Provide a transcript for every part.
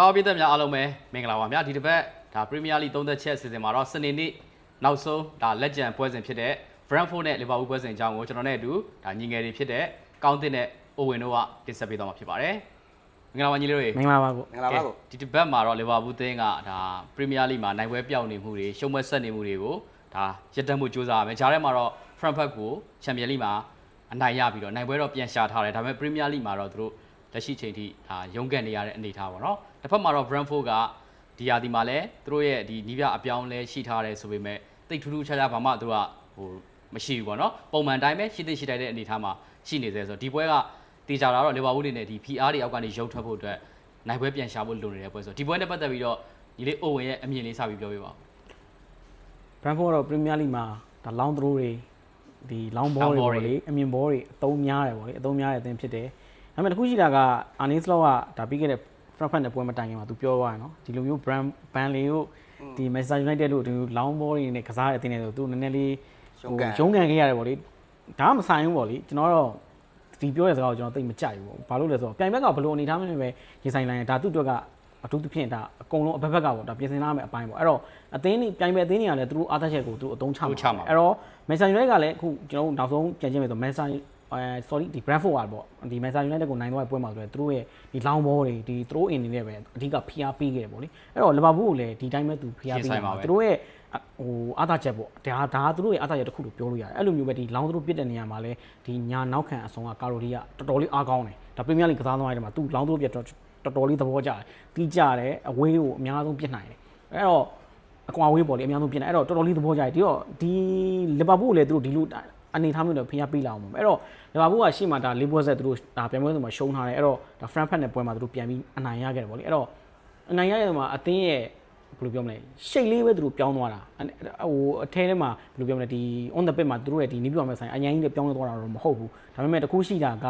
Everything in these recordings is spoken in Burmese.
ကောင်းပြည်သက်များအားလုံးပဲမင်္ဂလာပါဗျာဒီတစ်ပတ်ဒါပရီးမီးယားလိသုံးသက်ချက်အစီအစဉ်မှာတော့စနေနေ့နောက်ဆုံးဒါလက်ကျန်ပွဲစဉ်ဖြစ်တဲ့ Brentford နဲ့ Liverpool ပွဲစဉ်အကြောင်းကိုကျွန်တော်နဲ့အတူဒါညီငယ်တွေဖြစ်တဲ့ကောင်းတင်နဲ့အိုဝင်တို့ကတင်ဆက်ပေးသွားမှာဖြစ်ပါတယ်မင်္ဂလာပါညီလေးတို့ရေမင်္ဂလာပါကိုမင်္ဂလာပါကိုဒီတစ်ပတ်မှာတော့ Liverpool သင်းကဒါပရီးမီးယားလိမှာနိုင်ပွဲပြောင်းနေမှုတွေရှုံးပွဲဆက်နေမှုတွေကိုဒါရည်တက်မှုစူးစမ်းရမယ်ဂျားထဲမှာတော့ Frankfurt ကိုချန်ပီယံလိမှာအနိုင်ရပြီးတော့နိုင်ပွဲတော့ပြန်ရှာထားတယ်ဒါပေမဲ့ Premier League မှာတော့သူတို့ လက်ရှိချိန်ထိဒါရုန်းကန်နေရတဲ့အနေအထားပေါ့နော်တစ်ဖက်မှာတော့ Brentford ကဒီယာဒီမှာလည်းသူတို့ရဲ့ဒီနီးပြအပြောင်းလဲရှိထားတယ်ဆိုပေမဲ့တိတ်ထူးထူးခြားခြားဘာမှသူတို့ကဟိုမရှိဘူးပေါ့နော်ပုံမှန်တိုင်းပဲရှိသိရှိတိုက်တဲ့အနေအထားမှာရှိနေသေးဆိုတော့ဒီပွဲကတေချာတာတော့ Liverpool နေနဲ့ဒီ PR တွေအောက်ကနေရုပ်ထွက်ဖို့အတွက်နိုင်ပွဲပြန်ရှာဖို့လိုနေတဲ့ပွဲဆိုတော့ဒီပွဲနဲ့ပတ်သက်ပြီးတော့ညီလေးအိုဝင်ရဲ့အမြင်လေးစပြီးပြောပြပါဦးဘရန်ဖို့တော့ပရီးမီးယားလိမှာဒါလောင်းသရိုးတွေဒီလောင်းဘောတွေပေါ့လေအမြင်ဘောတွေအသုံးများတယ်ပေါ့လေအသုံးများတဲ့အသင်းဖြစ်တယ် ဒါပေမဲ့တစ်ခုရှိတာကအာနီစလောကဒါပြီးခဲ့တဲ့ Frankfurt နဲ့ပွဲမတိုင်ခင်မှာသူပြောသွားတယ်နော်ဒီလိုမျိုး brand ဘန်လီတို့ဒီ Manchester United တို့ဒီလောင်းဘောတွေနဲ့ကစားတဲ့အသင်းတွေဆိုသူနည်းနည်းလေးရုန်းကန်ရုန်းကန်ခဲ့ရတယ်ပေါ့လေဒါမှမဆိုင်ဘူးပေါ့လေကျွန်တော်တော့ဒီပြောတဲ့စကားကိုကျွန်တော်သိမကြိုက်ဘူးပေါ့ဘာလို့လဲဆိုတော့ပြိုင်ဘက်ကဘလို့အနေထားမျိုးပဲရင်ဆိုင်လိုက်ရင်ဒါသူ့အတွက်ကအထူးသဖြင့်ဒါအကုန်လုံးအဘက်ဘက်ကပေါ့ဒါပြင်ဆင်လာမယ့်အပိုင်းပေါ့အဲ့တော့အသင်းนี่ပြိုင်ပွဲအသင်းတွေကလည်းသူတို့အားသက်ချက်ကိုသူတို့အသုံးချမှာအဲ့တော့ Manchester United ကလည်းအခုကျွန်တော်တို့နောက်ဆုံးပြန်ကြည့်မယ်ဆို Manchester အဲ sorry ဒီ Brentford ကပေါ့ဒီ Manchester United ကိုနိုင်သွားတဲ့ပွဲမှာဆိုတော့သူတို့ရဲ့ဒီ long ball တွေဒီ throw in တွေနဲ့ပဲအဓိကဖိအားပေးခဲ့တယ်ပေါ့လေအဲ့တော့ Liverpool ကိုလည်းဒီတိုင်းပဲသူဖိအားပေးတယ်သူတို့ရဲ့ဟိုအားသာချက်ပေါ့ဒါဒါသူတို့ရဲ့အားသာချက်တစ်ခုလို့ပြောလို့ရတယ်အဲ့လိုမျိုးပဲဒီ long throw ပစ်တဲ့နေရာမှာလည်းဒီညာနောက်ခံအဆုံးကကာရိုဒီကတော်တော်လေးအားကောင်းတယ်ဒါ Premier League ကစားသမားတွေမှာသူ long throw ပြတ်တော်တော်လေးသဘောကျတယ်တီးကြတယ်အဝေးကိုအများဆုံးပြစ်နိုင်တယ်အဲ့တော့အကွာဝေးပေါ်လေအများဆုံးပြင်တယ်အဲ့တော့တော်တော်လေးသဘောကျတယ်ဒီတော့ဒီလီဗာပူးကိုလည်းသူတို့ဒီလို အနေထားမျိုးနဲ့ဖိအားပေးလာအောင်ပေါ့အဲ့တော့လီဗာပူးကရှေ့မှာဒါလေးပွဲဆက်သူတို့ဒါပြန်ပွဲစဉ်မှာရှုံးထားတယ်အဲ့တော့ဒါဖရန့်ဖတ်နဲ့ပွဲမှာသူတို့ပြန်ပြီးအနိုင်ရခဲ့တယ်ပေါ့လေအဲ့တော့အနိုင်ရတဲ့မှာအသင်းရဲ့ဘယ်လိုပြောမလဲရှိတ်လေးပဲသူတို့ပြောင်းသွားတာဟိုအထဲထဲမှာဘယ်လိုပြောမလဲဒီ on the pitch မှာသူတို့ရဲ့ဒီနီးပြမဲ့ဆိုင်အရင်ကြီးလည်းပြောင်းလဲသွားတာတော့မဟုတ်ဘူးဒါပေမဲ့တခုရှိတာက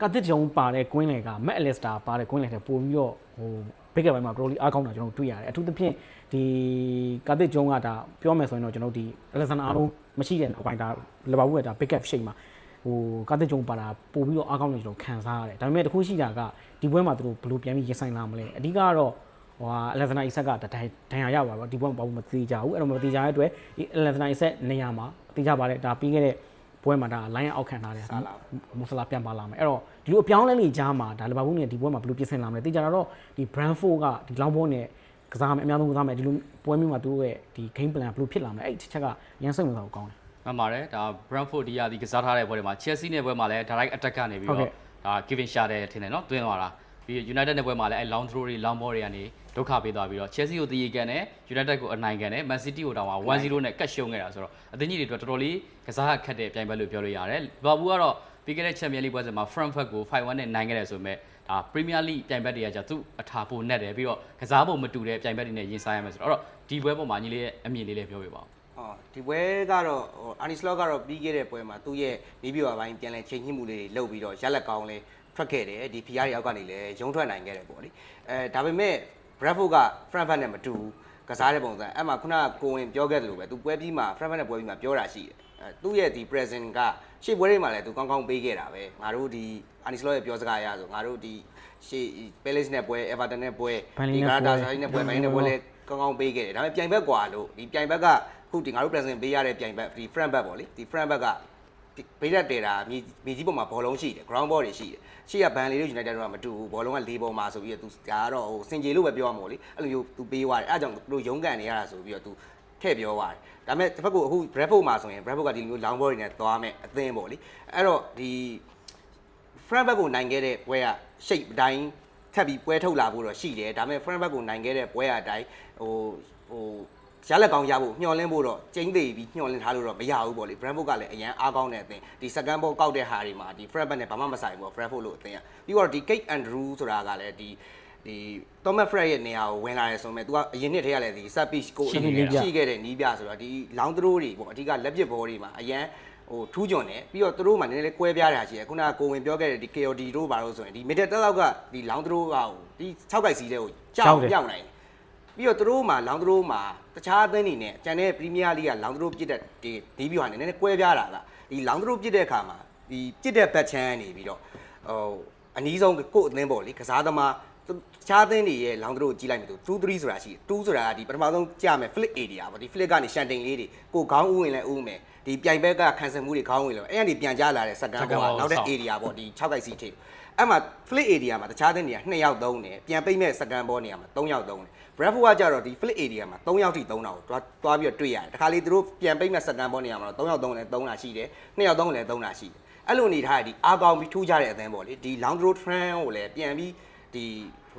ကတစ်ဂျုံပါတဲ့ကွင်းလေကမက်အလက်စတာပါတဲ့ကွင်းလေတဲ့ပို့ပြီးတော့ဟိုဘက်ကပိုင်းမှာ broly အားကောင်းတာကျွန်တော်တွေ့ရတယ်အထူးသဖြင့်ဒီကတစ်ဂျုံကဒါပြောမယ်ဆိုရင်တော့ကျွန်တော်ဒီ Alexander အားလုံး မရှိတဲ့နောက်ပိုင်းဒါလီဗာပူးကဒါ pick up shape မှာဟိုကတစ်ဂျုံပါတာပို့ပြီးတော့အားကောင်းတယ်ကျွန်တော်ခံစားရတယ်ဒါပေမဲ့တခုရှိတာကဒီပွဲမှာသူတို့ဘယ်လိုပြန်ပြီးရင်ဆိုင်လာမလဲအဓိကတော့ဟိုဟာ Alexander Isak ကဒိုင်ဒိုင်ရရပါတော့ဒီပွဲမှာဘာမှမသိကြဘူးအဲ့တော့မသိကြတဲ့အတွက်ဒီ Alexander Isak နေရာမှာသိကြပါတယ်ဒါပြီးခဲ့တဲ့ပွဲမှာဒါ line အောက်ခံထားတယ်မူဆလာပြန်ပါလာမယ်အဲ့တော့ဒီလိုအပြောင်းလဲနေကြမှာဒါလီဗာပူးနဲ့ဒီပွဲမှာဘယ်လိုပြင်ဆင်လာမလဲသိကြတာတော့ဒီ Brentford ကဒီလောင်းဘောနဲ့ ကစားမယ်အများဆုံးကစားမယ်ဒီလိုပွဲမျိုးမှာသူတို့ရဲ့ဒီ game plan ဘယ်လိုဖြစ်လာမလဲအဲ့ဒီချက်ကရန်စိတ်ဝင်စားဖို့ကောင်းတယ်မှန်ပါတယ်ဒါ Brentford ဒီယာဒီကစားထားတဲ့ပွဲတွေမှာ Chelsea နဲ့ပွဲမှာလည်း direct attack ကနေပြီးဟုတ်တော့ကဲ့ဒါ Kevin Shader ထင်တယ်နော်တွင်းသွားတာပြီး United နဲ့ပွဲမှာလည်းအဲ long throw တွေ long ball တွေကနေဒုက္ခပေးသွားပြီးတော့ Chelsea ကိုတည်ရကန်နဲ့ United ကိုအနိုင်ကန်နဲ့ Man City ကိုတောင်မှ1-0နဲ့ကတ်ရှုံးခဲ့တာဆိုတော့အသင်းကြီးတွေအတွက်တော်တော်လေးကစားခက်တဲ့ပြိုင်ပွဲလို့ပြောလို့ရတယ်။ Liverpool ကတော့ပြီးခဲ့တဲ့ Champions League ပွဲစဉ်မှာ Frankfurt ကို5-1နဲ့နိုင်ခဲ့တယ်ဆိုပေမဲ့ ဒါ Premier League ပြိုင်ပွဲတွေကじゃသူ့အထာပိုနဲ့တယ်ပြီးတော့ကစားပုံမတူတဲ့ပြိုင်ပွဲတွေနဲ့ရင်ဆိုင်ရမယ်ဆိုတော့အဲ့တော့ဒီပွဲပေါ်မှာညီလေးရဲ့အမြင်လေးလေးပြောပြပါဦးဟောဒီပွဲကတော့ဟိုအာနီစလော့ကတော့ပြီးခဲ့တဲ့ပွဲမှာသူ့ရဲ့နီးပြွာပိုင်းပြန်လဲချိန်ညှိမှုလေးတွေလုပ်ပြီးတော့ရက်လက်ကောင်းလဲထွက်ခဲ့တယ်ဒီ PR တွေအောက်ကနေလဲရုံထွက်နိုင်ခဲ့တယ်ပေါ့လေအဲဒါပေမဲ့ Bradford က Frankfurt နဲ့မတူဘူး ကစားတဲ့ပုံစံအဲ့မှာခုနကကိုဝင်ပြောခဲ့တယ်လို့ပဲသူပွဲပြီးမှ Frankfurt နဲ့ပွဲပြီးမှပြောတာရှိတယ်အဲသူ့ရဲ့ဒီ present ကရှေ့ပွဲတွေမှာလည်းသူကောင်းကောင်းပေးခဲ့တာပဲငါတို့ဒီအာနီစလော့ရဲ့ပြောစကားအရဆိုငါတို့ဒီရှေ့ Palace နဲ့ပွဲ Everton နဲ့ပွဲ Burnley ဒီနဲ့ပွဲ Galatasaray နဲ့ပွဲ Burnley နဲ့ပွဲလဲကောင်းကောင်းပေးခဲ့တယ်ဒါပေမဲ့ပြိုင်ဘက်ကွာလို့ဒီပြိုင်ဘက်ကခုဒီငါတို့ present ပေးရတဲ့ပြိုင်ဘက်ဒီ front back ပေါ့လေဒီ front back က ဘေးရက်တဲတာမြေမြေကြီးပေါ်မှာဘောလုံးရှိတယ် ground ball တွေရှိတယ်ရှိရဘန်လီတို့ United တို့ကမတူဘူးဘောလုံးက၄ပေါ်မှာဆိုပြီးတော့ तू ဒါကတော့ဟိုစင်ကြေလို့ပဲပြောရမှာပေါ့လေအဲ့လိုမျိုး तू ပေးသွားတယ်အဲ့ဒါကြောင့်တို့ရုံးကန်နေရတာဆိုပြီးတော့ तू ထည့်ပြောသွားတယ်ဒါပေမဲ့တစ်ဖက်ကအခု Bradford မှာဆိုရင် Bradford ကဒီလိုမျိုး long ball တွေနဲ့သွားမယ်အသင်းပေါ့လေအဲ့တော့ဒီ front back ကိုနိုင်ခဲ့တဲ့ပွဲက shape အတိုင်းထပ်ပြီးပွဲထုတ်လာဖို့တော့ရှိတယ်ဒါပေမဲ့ front back ကိုနိုင်ခဲ့တဲ့ပွဲကအတိုင်းဟိုဟို ရလက်ကောင်းရဖို့မျှော်လင့်ဖို့တော့ကျင်းသေးပြီးမျှော်လင့်ထားလို့တော့မရဘူးပေါ့လေ Brentford ကလည်းအရန်အားကောင်းတဲ့အသင်းဒီ second ball ကောက်တဲ့ဟာတွေမှာဒီ front back နဲ့ဘာမှမဆိုင်ဘူးပေါ့ Brentford လို့အသင်းကပြီးတော့ဒီ Kate Andrew ဆိုတာကလည်းဒီဒီ Thomas Fred ရဲ့နေရာကိုဝင်လာတယ်ဆိုပေမဲ့ तू ကအရင်နှစ်တည်းကလည်းဒီ set piece ကိုရှိနေခဲ့တာရှိခဲ့တဲ့နီးပြဆိုတော့ဒီ long throw တွေပေါ့အဓိကလက်ပစ်ဘောတွေမှာအရန်ဟိုထူးကျွန်းတယ်ပြီးတော့သူတို့မှနည်းနည်းလေးကွဲပြားတာရှိတယ်ခုနကကိုဝင်ပြောခဲ့တဲ့ဒီ KOD တို့ဘာလို့ဆိုရင်ဒီ middle တက်လောက်ကဒီ long throw ကဟိုဒီ6ကိုက်စီးတဲ့ကိုကြောက်ပြောက်နိုင်တယ် ပြီးတော့သူတို့မှ long throw မှာတခြားအသင်းတွေနဲ့ကျန်တဲ့ Premier League က long throw ပြစ်တဲ့ဒီဒီဘီဟာနည်းနည်းကွဲပြားတာကဒီ long throw ပြစ်တဲ့အခါမှာဒီပြစ်တဲ့ back chance နေပြီးတော့ဟိုအနည်းဆုံးကိုယ့်အသင်းပေါ့လေကစားသမားခြားအသင်းတွေရဲ့လောင်ဒရိုကိုကြည့်လိုက်မယ်ဆို2 3ဆိုတာရှိတယ်2ဆိုတာကဒီပထမဆုံးကြာမယ် flip area ပေါ့ဒီ flip ကနေရှန်တိန်လေးတွေကိုခေါင်းဥဝင်လဲဥမယ်ဒီပြိုင်ဘက်ကခံစမှုတွေခေါင်းဝင်လဲအဲ့ကနေပြန်ကြလာတဲ့စကန်ဘောကနောက်တဲ့ area ပေါ့ဒီ6ကိုက်စီထိ အဲ့မှာ flip area မှာတခြားအသင်းတွေက2ယောက်သုံးတယ်ပြန်ပိတ်မဲ့စကန်ဘောနေရာမှာ3ယောက်သုံးတယ် Bradford ကကြတော့ဒီ flip area မှာ3ယောက်ထိသုံးတာကိုတွားတွားပြီးတော့တွေ့ရတယ်တခါလေသူတို့ပြန်ပိတ်မဲ့စကန်ဘောနေရာမှာတော့3ယောက်သုံးလဲ3တာရှိတယ်2ယောက်သုံးလဲ3တာရှိတယ်အဲ့လိုအနေထားဒီအားကောင်းပြီးထူးကြတဲ့အသင်းပေါ့လေဒီ long throw trend ကိုလည်းပြန်ပြီးဒီ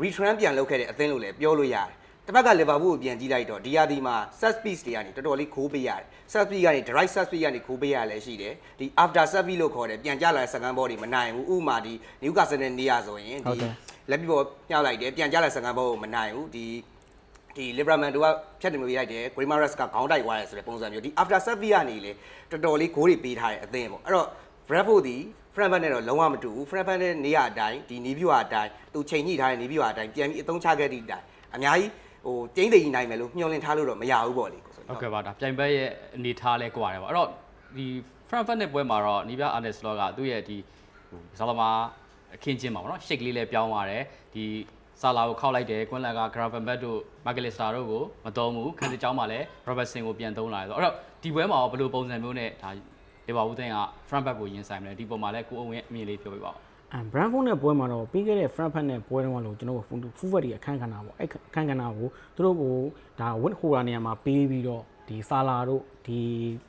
retrend ပြန်လုပ်ခဲ့တဲ့အသင်းလို့လည်းပြောလို့ရတယ် တစ်ဖက်ကလီဗာပူးကိုပြန်ကြည့်လိုက်တော့ဒီယာဒီမှာ set piece တွေကနေတော်တော်လေးခိုးပေးရတယ် set piece ကနေ direct set piece ကနေခိုးပေးရလည်းရှိတယ်ဒီ after set piece လို့ခေါ်တယ်ပြန်ကြလာတဲ့စကန်ဘောတွေမနိုင်ဘူးဥပမာဒီ Newcastle နဲ့နေရဆိုရင်ဟုတ်ဒီတယ်လက်ပြီးပေါ်ညှောက်လိုက်တယ်ပြန်ကြလာတဲ့စကန်ဘောကိုမနိုင်ဘူးဒီဒီ Liverman တို့ကဖြတ်တင်ပေးလိုက်တယ် Grimares ကခေါင်းတိုက်သွားတယ်ဆိုတဲ့ပုံစံမျိုးဒီ after set piece ကနေလေတော်တော်လေးဂိုးတွေပေးထားတဲ့အသင်းပေါ့အဲ့တော့ Bradford ဒီ Frankfurt နဲ့တော့လုံးဝမတူဘူး Frankfurt နဲ့နေရအတိုင်းဒီနေပြူအတိုင်းသူချိန်ညှိထားတဲ့နေပြူအတိုင်းပြန်ပြီးအသုံးချခဲ့တဲ့အတိုင်းအများကြီး ဟိုကျင်းသိရင်နိုင်မယ်လို့မျှော်လင့်ထားလို့တော့မရဘူးပေါ့လေကိုဆိုဟုတ်ကဲ့ပါဒါပြိုင်ဘက်ရဲ့အနေထားလဲကြွားတယ်ပေါ့အဲ့တော့ဒီ Frankfurt နဲ့ပွဲမှာတော့နီးပြ Arnes Slot ကသူ့ရဲ့ဒီဟိုဇာလမာအခင်းချင်းမှာပေါ့နော် shake လေးလဲပြောင်းသွားတယ်ဒီဆာလာကိုခောက်လိုက်တယ်ကွန်လန်က Gravenberch တို့ Magalista တို့ကိုမသုံးဘူးခန်းစစ်ကြောင်းမှာလဲ Robertson ကိုပြန်သုံးလာတယ်ဆိုတော့အဲ့တော့ဒီပွဲမှာရောဘယ်လိုပုံစံမျိုးနဲ့ဒါလေဘာဘူးသိန်းက Frankfurt ကိုရင်ဆိုင်မလဲဒီပုံမှာလဲကိုအဝင်အမြင်လေးပြောပြပါဦးအမ် Brentford နဲ့ပွဲမှာတော့ပြီးခဲ့တဲ့ Frankfurt နဲ့ပွဲတုန်းကလို့ကျွန်တော်တို့ Fullback တွေအခန်းကဏ္ဍပေါ့အဲ့အခန်းကဏ္ဍကိုသူတို့ကိုဒါ win holder နေရာမှာပေးပြီးတော့ဒီဆာလာတို့ဒီ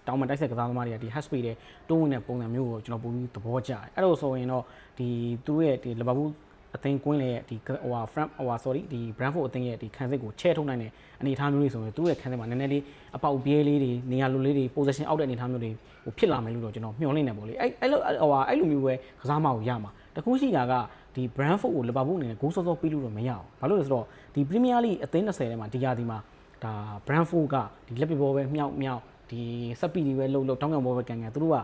တောင်မတိုက်ဆက်ကစားသမားတွေကဒီ hash pay တဲ့တွန်းဝင်တဲ့ပုံစံမျိုးကိုကျွန်တော်ပုံပြီးသဘောကျတယ်အဲ့လိုဆိုရင်တော့ဒီသူတို့ရဲ့ဒီလီဗာပူးအသင်းကွင်းလေရဲ့ဒီဟိုဟာ front ဟိုဟာ sorry ဒီ Brentford အသင်းရဲ့ဒီခံစစ်ကိုချဲထုတ်နိုင်တဲ့အနေအထားမျိုးတွေဆိုရင်သူတို့ရဲ့ခံစစ်မှာနည်းနည်းလေးအပေါက်ပြဲလေးတွေနေရာလိုလေးတွေ position အောက်တဲ့အနေအထားမျိုးတွေဟိုဖြစ်လာမယ်လို့တော့ကျွန်တော်မျှော်လင့်နေပေါ့လေအဲ့အဲ့လိုဟိုဟာအဲ့လိုမျိုးပဲကစားမကိုရမှာ တခုရှိတာကဒီ Brentford ကိုလီဗာပူးအနေနဲ့ဂိုးစောစောပေးလို့တော့မရအောင်ဘာလို့လဲဆိုတော့ဒီ Premier League အသင်း20ထဲမှာဒီရာဒီမှာဒါ Brentford ကဒီလက်ပစ်ဘောပဲမြောက်မြောက်ဒီစက်ပီတွေပဲလှုပ်လှုပ်တောင်းကံဘောပဲကန်ကန်သူတို့က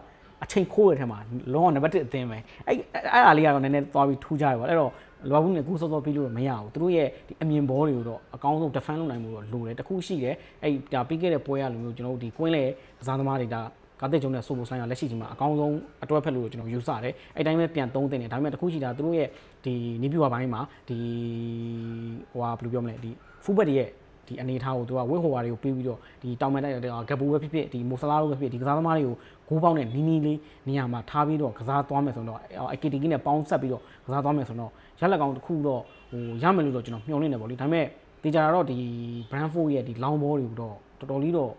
အချိန်ခိုးတဲ့ထဲမှာလောကနံပါတ်1အသင်းပဲအဲ့အဲ့အားလေးကတော့နည်းနည်းသွားပြီးထူးကြရပါအဲ့တော့လီဗာပူးနဲ့ကိုစောစောပြီးလို့မရဘူးသူတို့ရဲ့ဒီအမြင်ဘောတွေကိုတော့အကောင်းဆုံး defend လုပ်နိုင်မှုတော့လိုတယ်တခုရှိတယ်အဲ့ဒါပြီးခဲ့တဲ့ပွဲရလိုမျိုးကျွန်တော်တို့ဒီကွင်းလေကစားသမားတွေဒါ ကာတက်ဂျုံနဲ့ဆိုလိုဆိုင်ကလက်ရှိချိန်မှာအကောင်းဆုံးအတွဲဖက်လို့ကျွန်တော်ယူဆတယ်အဲ့တိုင်းပဲပြန်သုံးတင်တယ်ဒါပေမဲ့တခုရှိတာသူတို့ရဲ့ဒီနီးပြူဝဘိုင်းမှာဒီဟိုဟာဘယ်လိုပြောမလဲဒီဖူးဘက်တွေရဲ့ဒီအနေထားကိုသူကဝင်းဟိုဝါတွေကိုပေးပြီးတော့ဒီတောင်မန်တိုက်တဲ့ဂက်ဘူပဲဖြစ်ဖြစ်ဒီမိုဆလာတို့ပဲဖြစ်ဖြစ်ဒီကစားသမားတွေကိုဂိုးပေါက်နဲ့နီးနီးလေးနေရာမှာထားပြီးတော့ကစားသွားမယ်ဆိုတော့အကီတီကီနဲ့ပေါင်းဆက်ပြီးတော့ကစားသွားမယ်ဆိုတော့ရလက်ကောင်တစ်ခုတော့ဟိုရမယ်လို့တော့ကျွန်တော်မျှော်လင့်နေပါလိဒါပေမဲ့တေချာတော့ဒီ Brandford ရဲ့ဒီလောင်းဘောတွေကိုတော့တော်တော်လေးတော့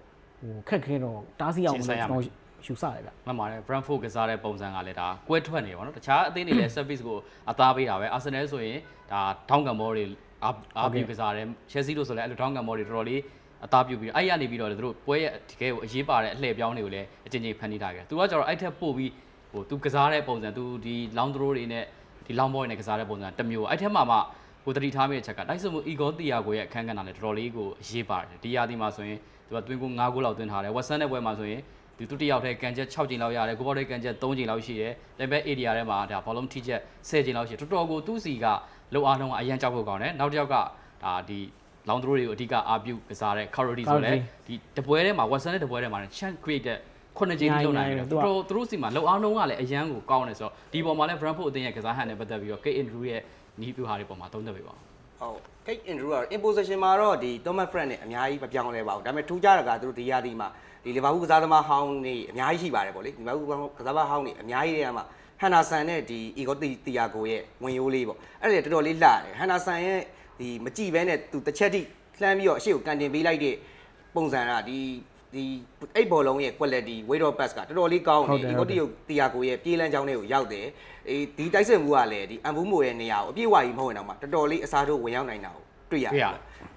ဟိုခက်ခဲတော့တားစီအောင်လို့ကျွန်တော်ယူဆတယ်ဗျမှန်ပါတယ် Brentford ကစားတဲ့ပုံစံကလည်းဒါကွဲထွက်နေပါတော့တခြားအသင်းတွေလည်း service ကိုအသားပေးတာပဲ Arsenal ဆိုရင်ဒါထောင်းကံဘောတွေအာအာပြူကစားတယ် Chelsea တို့ဆိုလည်းအဲ့လိုထောင်းကံဘောတွေတော်တော်လေးအသားပြုတ်ပြီးအဲ့ရနေပြီးတော့လေသူတို့ပွဲရဲ့တကယ်ကိုအရေးပါတဲ့အလှည့်ပြောင်းတွေကိုလည်းအကျဉ်းချင်းဖန်တီးထားခဲ့သူကကျတော့အဲ့ထက်ပို့ပြီးဟိုသူကစားတဲ့ပုံစံသူဒီ long throw တွေနဲ့ဒီ long ball တွေနဲ့ကစားတဲ့ပုံစံတစ်မျိုးအဲ့ထက်မှမှ ကိုတတိထားမိတဲ့ချက်ကတိုက်စမှု Igor Thiago ရဲ့အခန်းကဏ္ဍနဲ့တော်တော်လေးကိုအရေးပါတယ်ဒီရာသီမှာဆိုရင်သူကတွင်းကို9ဂိုးလောက်သွင်းထားတယ် Watson တဲ့ပွဲမှာဆိုရင်ဒီသူတစ်ယောက်တည်းကန်ချက်6ချိန်လောက်ရတယ်ကိုဘောက်တဲ့ကန်ချက်3ချိန်လောက်ရှိတယ်လက်ဘက် area ထဲမှာဒါဘောလုံးထိချက်10ချိန်လောက်ရှိတယ်တော်တော်ကိုသူ့စီကလုံအားလုံးကအရန်ကြောက်ဖို့ကောင်းတယ်နောက်တစ်ယောက်ကဒါဒီလောင်ဒရိုတွေကိုအဓိကအာပြုကစားတဲ့ Carody ဆိုလဲဒီတပွဲထဲမှာ Watson နဲ့တပွဲထဲမှာ chance create တဲ့ခုနှစ်ချိန်လုံးနိုင်တယ်တော်တော်သူတို့စီမှာလုံအားလုံးကလည်းအရန်ကိုကောင်းတယ်ဆိုတော့ဒီပေါ်မှာလည်း Brentford အသင်းရဲ့ကစားဟန်နဲ့ပတ်သက်ပြီးတော့ Kate Andrew ရဲ့ နီးပြူဟာတွေပေါ်မှာသုံးသပ်ပေးပါဦးဟုတ် Kate Andrew ကတော့ imposition မှာတော့ဒီ Thomas Frank နဲ့အများကြီးမပြောင်းလဲပါဘူးဒါပေမဲ့ထူးခြားတာကသူတို့ဒီရာသီမှာဒီလီဗာပူးကစားသမားဟောင်းနေအများကြီးရှိပါတယ်ပေါ့လေလီဗာပူးကစားသမားဟောင်းနေအများကြီးတွေကမှဟန်နာဆန်နဲ့ဒီ Igor Thiago ရဲ့ဝင်ရိုးလေးပေါ့အဲ့ဒါလေတော်တော်လေးလှတယ်ဟန်နာဆန်ရဲ့ဒီမကြည့်ဘဲနဲ့သူတစ်ချက်ထိလှမ်းပြီးတော့အရှိကိုကန်တင်ပေးလိုက်တဲ့ပုံစံကဒီ ဒီအဲ့ဘောလုံးရဲ့ quality weight of pass ကတော်တော်လေးကောင်းတယ် Igor Thiago ရဲ့ပြေးလန်းချောင်းလေးကိုရောက်တယ်အေးဒီတိုက်စစ်မှုကလည်းဒီအန်ဘူးမိုရဲ့နေရာကိုအပြည့်ဝကြီးမဟုတ်ရင်တော့မှတော်တော်လေးအစားထိုးဝင်ရောက်နိုင်တာကိုတွေ့ရတယ်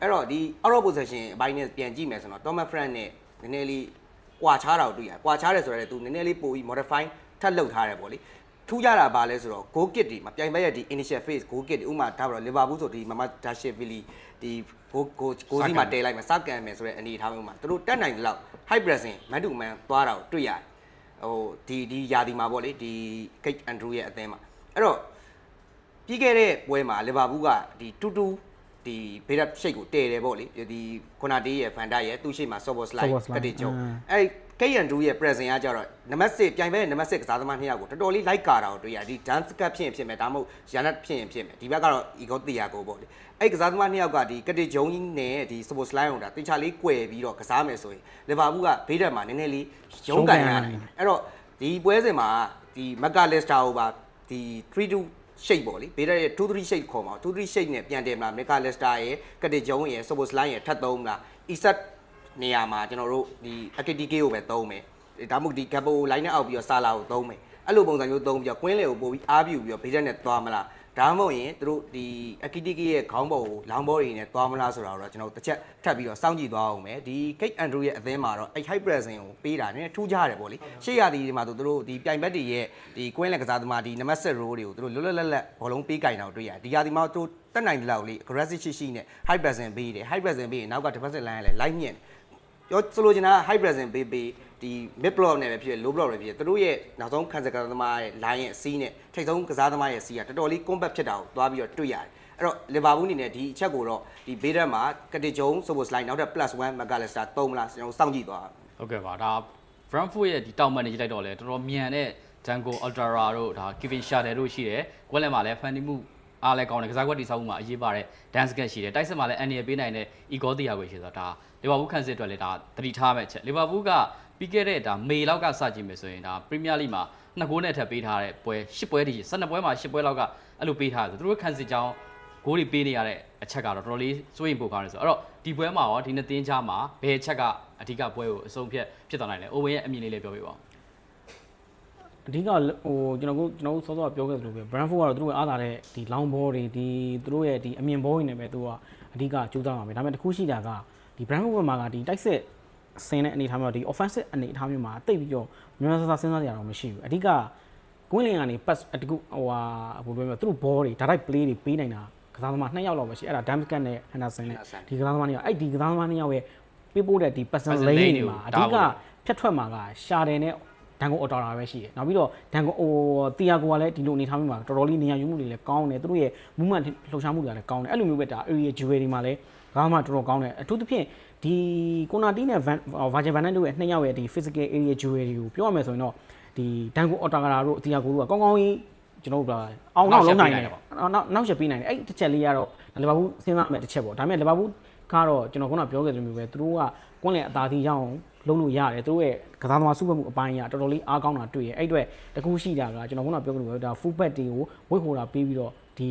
အဲ့တော့ဒီ out of possession အပိုင်းနဲ့ပြန်ကြည့်မယ်ဆိုတော့ Thomas Frank နဲ့နည်းနည်းလေးကွာခြားတာကိုတွေ့ရတယ်ကွာခြားတယ်ဆိုတော့လေသူနည်းနည်းလေးပိုပြီး modify ထပ်လုပ်ထားတယ်ပေါ့လေ ထူးကြတာပါလဲဆိုတော့ goal kick တွေမှာပြိုင်ဘက်ရဲ့ဒီ initial phase goal kick တွေဥပမာဒါပြတော့ Liverpool ဆိုဒီ Mama Dashvili ဒီ goal goal goal စီမှာတဲလိုက်မှာစကန်မယ်ဆိုတဲ့အနေအထားမျိုးမှာသူတို့တက်နိုင်တယ်လို့ high pressing man to man သွားတာကိုတွေ့ရတယ်ဟိုဒီဒီယာဒီမှာပေါ့လေဒီ Kate Andrew ရဲ့အသင်းမှာအဲ့တော့ပြီးခဲ့တဲ့ပွဲမှာလီဗာပူးကဒီတူတူဒီဒီဘေးရက်ရှိတ်ကိုတည်တယ်ပေါ့လေဒီခုနတေးရဲ့ဖန်တာရဲ့သူ့ရှိမှာ sober slide Soboslai ကတိကျုံအ င်းအဲ့ KN2 ရဲ့ present ကကြတော့နံပါတ်6ပြိုင်ပွဲရဲ့နံပါတ်6ကစားသမားနှစ်ယောက်ကိုတော်တော်လေး like ကာတာကိုတွေ့ရဒီ dance cut ဖြစ်ရင်ဖြစ်မယ်ဒါမှမဟုတ် Janet ဖြစ်ရင်ဖြစ်မယ်ဒီဘက်ကတော့ ego တရားကိုပေါ့လေအဲ့ကစားသမားနှစ်ယောက်ကဒီကတိကျုံကြီးနဲ့ဒီ sober slide ကိုဒါတေချာလေး꿰ပြီးတော့ကစားမယ်ဆိုရင်လီဗာပူးကဘေးတက်မှာနည်းနည်းလေးရုန်းကန်ရတယ်အဲ့တော့ဒီပွဲစဉ်မှာဒီမက်ကလက်စတာကိုပါဒီ3-2 shape ပေါ့လေဘေးတက်ရဲ့2-3 shape ခေါ်မှာ2-3 shape နဲ့ပြန်တယ်မလားမက်ကလက်စတာရဲ့ကတိကျုံရဲ့ sober slide ရဲ့ထပ်သုံးမလား isat နေရာမှာကျွန်တော်တို့ဒီ AKTK ကိုပဲသုံးမယ်ဒါမှမဟုတ်ဒီ gap ကို line နဲ့အောက်ပြီးတော့စာလာကိုသုံးမယ်အဲ့လိုပုံစံမျိုးသုံးပြီးတော့ကွင်းလေကိုပို့ပြီးအားပြူပြီးတော့ဘေးတက်နဲ့သွားမလားဒါမှမဟုတ်ရင်သူတို့ဒီ AKTK ရဲ့ခေါင်းပေါ်ကိုလောင်းဘောတွေနဲ့သွားမလားဆိုတာတော့ကျွန်တော်တို့တစ်ချက်ထပ်ပြီးတော့စောင့်ကြည့်သွားအောင်မယ်ဒီ Kate Andrew ရဲ့အသင်းမှာတော့အဲ့ high pressing ကိုပေးတာနည်းနည်းထူးခြားတယ်ပေါ့လေရှေ့ရသည်ဒီမှာသူတို့ဒီပြိုင်ဘက်တွေရဲ့ဒီကွင်းလက်ကစားသမားဒီနံပါတ်7 row တွေကိုသူတို့လွတ်လွတ်လပ်လပ်ဘောလုံးပေးကင်တာကိုတွေ့ရတယ်ဒီရာဒီမှာသူတက်နိုင်တဲ့လောက်လေး aggressive ရှိရှိနဲ့ high pressing ပေးတယ် high pressing ပေးရင်နောက်က defensive line ကလည်း light မြင့်တယ် ပြောဆိုလိုချင်တာက high present ပေးပေးဒီ mid block နဲ့ပဲဖြစ်ဖြစ် low block နဲ့ပဲဖြစ်ဖြစ်သူတို့ရဲ့နောက်ဆုံးခံစကစားသမားရဲ့ line ရဲ့ C နဲ့ထိပ်ဆုံးကစားသမားရဲ့ C ကတော်တော်လေး compact ဖြစ်တာကိုသွားပြီးတော့တွေ့ရတယ်အဲ့တော့ Liverpool အနေနဲ့ဒီအချက်ကိုတော့ဒီ Bader မှာကတိဂျုံ Sobos line နောက်ထပ် +1 McAllister သုံးမလားကျွန်တော်စောင့်ကြည့်သွားအောင်ဟုတ်ကဲ့ပါဒါ Brentford ရဲ့ဒီတောင်မှန်နေကြည့်လိုက်တော့လေတော်တော်မြန်တဲ့ Django Altara တို့ဒါ Kevin Shader တို့ရှိတယ်ကွက်လက်မှာလည်းဖန်တီမှု အားလည်းကောင်းတယ်ကစားကွက်တိဆောက်မှုမှာအရေးပါတဲ့ dance cut ရှိတယ်တိုက်စစ်မှာလည်းအန်ရီပေးနိုင်တဲ့ Igor Thiago ရှိဆိုတော့ဒါလီဗာပူးခန့်စစ်အတွက်လည်းဒါတတိထားမဲ့အချက်လီဗာပူးကပြီးခဲ့တဲ့ဒါမေလောက်ကစကြည့်မယ်ဆိုရင်ဒါ Premier League မှာနှစ်ဂိုးနဲ့ထပ်ပေးထားတဲ့ပွဲ10ပွဲတည်း12ပွဲမှာ10ပွဲလောက်ကအဲ့လိုပေးထားတယ်ဆိုသူတို့ခန့်စစ်ကြောင်းဂိုးတွေပေးနေရတဲ့အချက်ကတော့တော်တော်လေးစိုးရိမ်ပိုကောင်းတယ်ဆိုတော့အဲ့တော့ဒီပွဲမှာရောဒီနှစ်သင်းကြားမှာဘယ်အချက်ကအဓိကပွဲကိုအဆုံးဖြတ်ဖြစ်သွားနိုင်လဲအိုဝင်ရဲ့အမြင်လေးလေးပြောပြပါဦး အဓိကဟိုကျွန်တော်တို့ကျွန်တော်တို့စောစောကပြောခဲ့သလိုပဲ Brentford ကတော့သူတို့ရဲ့အားသာတဲ့ဒီ long ball တွေဒီသူတို့ရဲ့ဒီအမြင်ဘောတွေနဲ့ပဲသူကအဓိကကြိုးစားမှာပဲဒါပေမဲ့တစ်ခုရှိတာကဒီ Brentford ဘက်မှာကဒီတိုက်စစ်ဆင်းတဲ့အနေအထားမျိုးဒီ offensive အနေအထားမျိုးမှာတိတ်ပြီးတော့မြန်မြန်ဆဆစဉ်းစားကြရတော့မရှိဘူးအဓိကကွင်းလင်ကနေ pass အတကူဟိုဟာဘယ်လိုပြောမလဲသူတို့ ball တွေ direct play တွေပေးနိုင်တာကစားသမားနှစ်ယောက်လောက်ပဲရှိအဲ့ဒါ Damskat နဲ့ Henderson နဲ့ဒီကစားသမားနှစ်ယောက်အဲ့ဒီကစားသမားနှစ်ယောက်ရဲ့ပေးပို့တဲ့ဒီ personal Personal lane lane တွေမှာတွေကိုအဓိကဒါကိုဖြတ်ထွက်မှာကရှာတယ်နဲ့ ဒန်ကိုအော်တော်တာပဲရှိတယ်။နောက်ပြီးတော့ဒန်ကိုဟိုတီယာကိုကလည်းဒီလိုအနေထားမျိုးမှာတော်တော်လေးနေရာယူမှုတွေလည်းကောင်းတယ်။သူတို့ရဲ့ movement လှုပ်ရှားမှုတွေကလည်းကောင်းတယ်။အဲ့လိုမျိုးပဲဒါ area jewel တွေမှာလည်းဘာမှတော်တော်ကောင်းတယ်။အထူးသဖြင့်ဒီကိုနာတီနဲ့ Virgin Van Dijk တို့ရဲ့နှစ်ယောက်ရဲ့ဒီ physical area jewel တွေကိုပြောရမယ်ဆိုရင်တော့ဒီဒန်ကိုအော်တာဂရာတို့တီယာကိုတို့ကကောင်းကောင်းကြီးကျွန်တော်တို့ပြောအောင်နောက်လုံးနိုင်တယ်။နောက်နောက်ချက်ပေးနိုင်တယ်။အဲ့တစ်ချက်လေးကတော့လီဗာပူးစဉ်းစားမယ်တစ်ချက်ပေါ့။ဒါပေမဲ့လီဗာပူးကတော့ကျွန်တော်ခုနပြောခဲ့သလိုမျိုးပဲသူတို့ကကွန်းလင်အသာစီရအောင် လုံးလို့ရတယ်သူတို့ရဲ့ကစားသမားစုဖွဲ့မှုအပိုင်းကတော်တော်လေးအားကောင်းတာတွေ့ရအဲ့အတွက်တကူရှိတာကကျွန်တော်ခုနပြောခဲ့လို့ပဲဒါ full back တွေကိုဝိတ်ဟိုတာပေးပြီးတော့ဒီ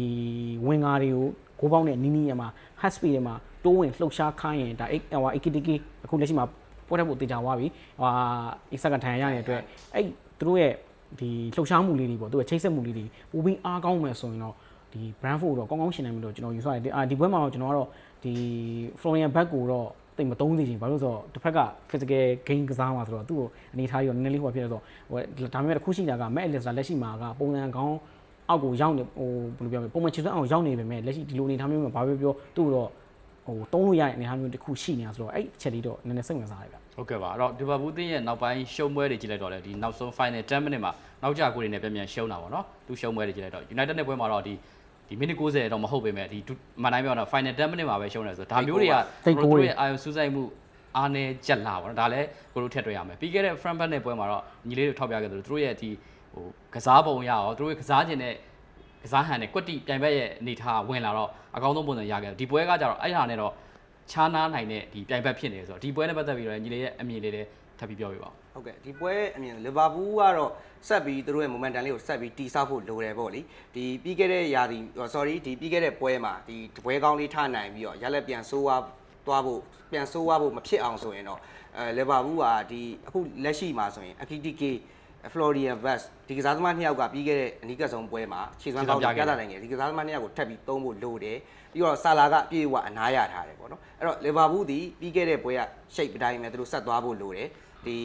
ဝင်ကားတွေကိုဂိုးပေါင်းနဲ့နီးနီးရမှာ hat speed တွေမှာတိုးဝင်လှုပ်ရှားခိုင်းရင်ဒါဟို AKTK အခုလက်ရှိမှာပွဲတက်ဖို့တေချာသွားပြီဟို Isaac ကထိုင်ရတဲ့အတွက်အဲ့သူတို့ရဲ့ဒီလှုပ်ရှားမှုလေးတွေပေါ့သူရဲ့ချိတ်ဆက်မှုလေးတွေပိုပြီးအားကောင်းမယ်ဆိုရင်တော့ဒီ Brandford တော့ကောင်းကောင်းရှင်နိုင်ပြီလို့ကျွန်တော်ယူဆတယ်အာဒီပွဲမှာတော့ကျွန်တော်ကတော့ဒီ Florian Back ကိုတော့ တိတ်မသုံးသေးချင်ဘာလို့ဆိုတော့တစ်ဖက်က physical game ကစားမှာဆိုတော့သူ့ကိုအနေထားရောနည်းနည်းလေးဟိုဖြစ်နေတော့ဟိုဒါပေမဲ့တစ်ခုရှိတာက Matt Allister လက်ရှိမှာကပုံစံကောင်းအောက်ကိုရောက်နေဟိုဘယ်လိုပြောမလဲပုံမှန်ခြေစွမ်းအောင်ရောက်နေပေမဲ့လက်ရှိဒီလိုအနေထားမျိုးမှာဘာပဲပြောသူ့တော့ဟိုတုံးလို့ရတဲ့အနေထားမျိုးတစ်ခုရှိနေတာဆိုတော့အဲ့အချက်လေးတော့နည်းနည်းစိတ်ဝင်စားရတယ်ဗျဟုတ်ကဲ့ပါအဲ့တော့ဒီဘာဘူးတင်းရဲ့နောက်ပိုင်းရှုံးပွဲတွေကြည့်လိုက်တော့လေဒီနောက်ဆုံး final 10 minute မှာနောက်ကျကိုတွေနဲ့ပြန်ပြန်ရှုံးတာပေါ့နော်သူရှုံးပွဲတွေကြည့်လိုက်တော့ United နဲ့ပွဲမှာတော့ဒီ ဒီမိနစ်90တော့မဟုတ်ပေမဲ့ဒီမန်တိုင်းပြောတော့ final 10 minute မှာပဲရှုံးတယ်ဆိုတော့ဒါမျိုးတွေကတို့ရဲ့အာယုံစူးစိုက်မှုအားနေကြက်လာပါတော့ဒါလည်းကိုတို့ထက်တွေ့ရမယ်ပြီးခဲ့တဲ့ Frankfurt နဲ့ပွဲမှာတော့ညီလေးတို့ထောက်ပြခဲ့သလိုတို့ရဲ့ဒီဟိုကစားပုံရရောတို့ရဲ့ကစားခြင်းနဲ့ကစားဟန်နဲ့ကွက်တိပြိုင်ဘက်ရဲ့အနေထားဝင်လာတော့အကောင်းဆုံးပုံစံရခဲ့တယ်ဒီပွဲကကြတော့အဲ့ဟာနဲ့တော့ခြားနားနိုင်တဲ့ဒီပြိုင်ဘက်ဖြစ်နေဆိုတော့ဒီပွဲနဲ့ပတ်သက်ပြီးတော့ညီလေးရဲ့အမြင်လေးလည်းထပ်ပြီးပြောပြပါဦး ဟုတ်ကဲ့ဒီပွဲအမြင်လီဗာပူးကတော့ဆက်ပြီးသူတို့ရဲ့ momentum လေးကိုဆက်ပြီးတီးဆောက်ဖို့လိုတယ်ပေါ့လေဒီပြီးခဲ့တဲ့ရာသီ sorry ဒီပြီးခဲ့တဲ့ပွဲမှာဒီပွဲကောင်းလေးထားနိုင်ပြီးတော့ရလက်ပြန်ဆိုးွားသွားဖို့ပြန်ဆိုးွားဖို့မဖြစ်အောင်ဆိုရင်တော့အဲလီဗာပူးကဒီအခုလက်ရှိမှာဆိုရင် AKTK Florian Vest ဒီကစားသမားနှစ်ယောက်ကပြီးခဲ့တဲ့အနီးကပ်ဆုံးပွဲမှာခြေစွမ်းကောင်းပြသနိုင်တယ်ဒီကစားသမားနှစ်ယောက်ကိုထပ်ပြီးသုံးဖို့လိုတယ်ပြီးတော့ဆာလာကအပြည့်အဝအနားရထားတယ်ပေါ့နော်အဲ့တော့လီဗာပူးဒီပြီးခဲ့တဲ့ပွဲကရှိတ်ပတိုင်းပဲသူတို့ဆက်သွားဖို့လိုတယ် ဒီ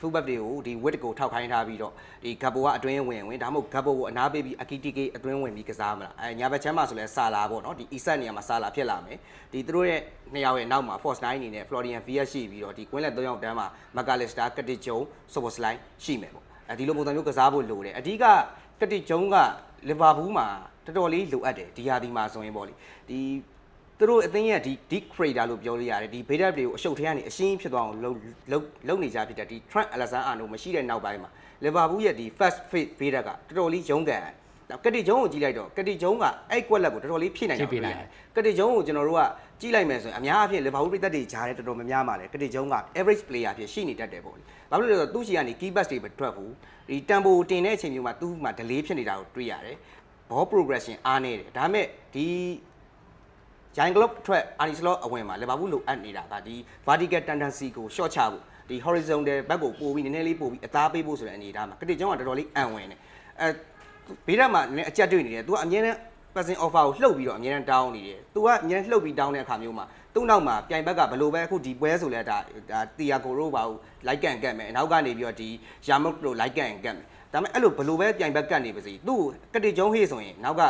fullback တွေကိုဒီ width ကိုထောက်ခိုင်းထားပြီးတော့ဒီ gappo ကအတွင်းဝင်ဝင်ဒါမှမဟုတ် gappo ကိုအနားပေးပြီး akitike အတွင်းဝင်ပြီးကစားမလားအဲညာဘက်ချမ်းမှာဆိုလဲဆာလာပေါ့နော်ဒီ isak နေရာမှာဆာလာဖြစ်လာမယ်ဒီသူတို့ရဲ့နှစ်ယောက်ရဲ့နောက်မှာ force 9အနေနဲ့ Florian Vias ရှိပြီးတော့ဒီကွင်းလက်၃ယောက်တန်းမှာ McAllister ကတိကျုံ Soboslai ရှိမယ်ပေါ့အဲဒီလိုပုံစံမျိုးကစားဖို့လိုတယ်အဓိကကတိကျုံကလီဗာပူးမှာတော်တော်လေးလိုအပ်တယ်ဒီဟာဒီမှာဆိုရင်ပေါ့လေဒီ သူတို့အသင်းရဲ့ဒီ deep creator လို့ပြောလို့ရတယ်ဒီ beta တွေကိုအရှုပ်ထဲကနေအရှင်းဖြစ်သွားအောင်လုပ်လုပ်လုပ်နေကြဖြစ်တဲ့ဒီ Trent Alexander-Arnold မရှိတဲ့နောက်ပိုင်းမှာ Liverpool ရဲ့ဒီ first phase beta ကတော်တော်လေးရုန်းကန်နောက်ကတိဂျုံးကိုကြည့်လိုက်တော့ကတိဂျုံးကအဲ့ကွက်လက်ကိုတော်တော်လေးဖြည့်နိုင်တာတွေ့ရတယ်ကတိဂျုံးကိုကျွန်တော်တို့ကကြည့်လိုက်မယ်ဆိုရင်အများအားဖြင့် Liverpool ပြည်သက်တွေကြားတဲ့တော်တော်များများမှာလေကတိဂျုံးက average player ဖြစ်ရှိနေတတ်တယ်ပေါ့လေဘာလို့လဲဆိုတော့သူ့ရှိကနေ key pass တွေပဲထွက်ဘူးဒီ tempo တင်တဲ့အချိန်မျိုးမှာသူ့မှာ delay ဖြစ်နေတာကိုတွေ့ရတယ် ball progression အားနေတယ်ဒါပေမဲ့ဒီ ဂျိုင်ဂလော့ထွက်အာနီစလော့အဝင်မှာလီဗာပူးလိုအပ်နေတာကဒီ vertical tendency ကို short ချဖို့ဒီ horizontal ဘက်ကိုပို့ပြီးနည်းနည်းလေးပို့ပြီးအသားပေးဖို့ဆိုတဲ့အနေအထားမှာကတိကျောင်းကတော်တော်လေးအံဝင်တယ်အဲဘေးဓာတ်မှာနည်းနည်းအကြက်တွေ့နေတယ်သူကအမြဲတမ်း passing offer ကိုလှုပ်ပြီးတော့အမြဲတမ်းတောင်းနေတယ်သူကအမြဲတမ်းလှုပ်ပြီးတောင်းတဲ့အခါမျိုးမှာသူ့နောက်မှာပြိုင်ဘက်ကဘယ်လိုပဲအခုဒီပွဲဆိုလဲဒါဒါတီယာကိုရိုးပါဘူးလိုက်ကန်ကတ်မယ်နောက်ကနေပြီးတော့ဒီယာမုတ်တို့လိုက်ကန်ကတ်မယ်ဒါပေမဲ့အဲ့လိုဘယ်လိုပဲပြိုင်ဘက်ကတ်နေပါစေသူ့ကတိကျောင်းဟေးဆိုရင်နောက်က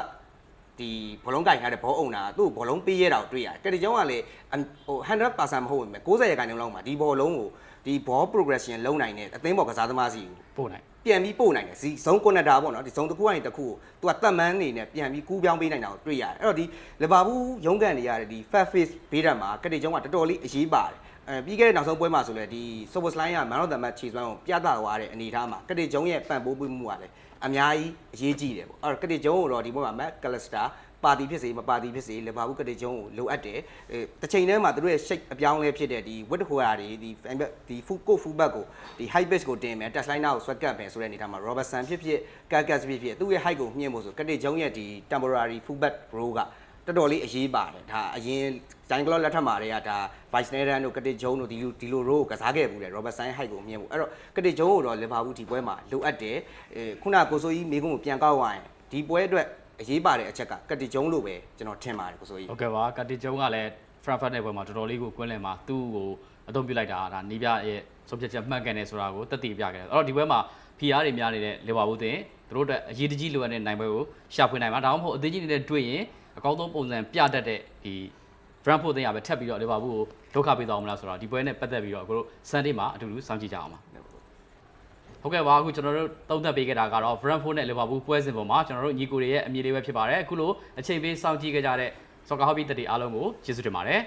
ဒီဘောလုံးကင်ထားတဲ့ဘောအုံနာသူ့ဘောလုံးပေးရတာကိုတွေ့ရတယ်။ကတိကျောင်းကလည်းအမ်ဟို100%မဟုတ်ဘူး90ရာခိုင်နှုန်းလောက်မှာဒီဘောလုံးကိုဒီ ball progression လုံးနိုင်တဲ့အသင်းဘောကစားသမားစီကိုပို့နိုင်ပြန်ပြီးပို့နိုင်တယ်စီဇုံကွန်နက်တာပေါ့နော်ဒီဇုံတစ်ခုကနေတစ်ခုကိုသူကတတ်မှန်းနေနဲ့ပြန်ပြီးကူးပြောင်းပေးနိုင်တာကိုတွေ့ရတယ်။အဲ့တော့ဒီလီဗာပူးရုန်းကန်နေရတဲ့ဒီ fat face ဘေးဒတ်မှာကတိကျောင်းကတော်တော်လေးအရေးပါတယ်။အဲပြီးခဲ့တဲ့နောက်ဆုံးပွဲမှာဆိုလဲဒီ Super Slime က Man of the Match ခြေစွမ်းကိုပြသသွားတဲ့အနေအထားမှာကတိကျောင်းရဲ့ပံ့ပိုးပေးမှုကလည်း အများကြီးအရေးကြီးတယ်ပေါ့အဲ့တော့ကတိကျောင်းကိုတော့ဒီဘက်မှာ Matt Callister ပါတီဖြစ်စေမပါတီဖြစ်စေလီဗာပူးကတိကျုံးကိုလိုအပ်တယ်အဲတစ်ချိန်တည်းမှာသူတို့ရဲ့ shape အပြောင်းလဲဖြစ်တဲ့ဒီ width ဟိုရာတွေဒီ fan back ဒီ full ကို full back ကိုဒီ high base ကိုတင်မယ် touch line ကို swag ကတ်မယ်ဆိုတဲ့အနေထားမှာ Robertson ဖြစ်ဖြစ် Kakas ဖြစ်ဖြစ်သူ့ရဲ့ height ကိုမြင့်ဖို့ဆိုကတိကျုံးရဲ့ဒီ temporary full back row က တော်တော်လေးအရေးပါတယ်ဒါအရင်ဒိုင်ဂလော့လက်ထက်မှာတည်းကဒါ vice nether တို့ကတိကျုံးတို့ဒီလိုဒီလို row ကိုကစားခဲ့ဘူးတယ် Robertson height ကိုမြင့်ဖို့အဲ့တော့ကတိကျုံးကိုတော့ Liverpool ဒီပွဲမှာလိုအပ်တယ်အဲခုနကကိုဆိုကြီးမိကုန်းကိုပြန်ကောက်ရရင်ဒီပွဲအတွက်အရေးပါတဲ့အချက်ကကတိကျုံးလို့ပဲကျွန်တော်ထင်ပါတယ်ကိုဆိုကြီးဟုတ်ကဲ့ပါကတိကျုံကလည်း Frankfurt နဲ့ပွဲမှာတော်တော်လေးကိုကွင်းလင်မှာသူ့ကိုအသုံးပြုလိုက်တာဒါနီးပြရဲ့ဆုံးဖြတ်ချက်မှတ်ကန်တယ်ဆိုတာကိုတက်တည်ပြခဲ့တယ်အဲ့တော့ဒီပွဲမှာ PR တွေများနေတဲ့လီဗာပူးတင်သူတို့အတွက်အရေးတကြီးလိုအပ်တဲ့နိုင်ပွဲကိုရှာဖွေနိုင်မှာဒါမှမဟုတ်အသေးကြီးနေတဲ့တွေ့ရင် အကောင်းဆုံးပုံစံပြတတ်တဲ့ဒီ Frankfurt တင်ရပဲထပ်ပြီးတော့လီဗာပူးကိုဒုက္ခပေးသွားမလားဆိုတော့ဒီပွဲနဲ့ပတ်သက်ပြီးတော့အခုတို့ Sunday မှာအတူတူစောင့်ကြည့်ကြအောင်ပါဟုတ်ကဲ့ပါအခုကျွန်တော်တို့သုံးသပ်ပေးခဲ့တာကတော့ Brentford နဲ့ Liverpool ပွဲစဉ်ပေါ်မှာကျွန်တော်တို့ညီကိုတွေရဲ့အမြင်လေးပဲဖြစ်ပါတယ်အခုလိုအချိန်ပေးစောင့်ကြည့်ခဲ့ကြတဲ့ Soccer Hobby တက်တီအားလုံးကိုကျေးဇူးတင်ပါတယ်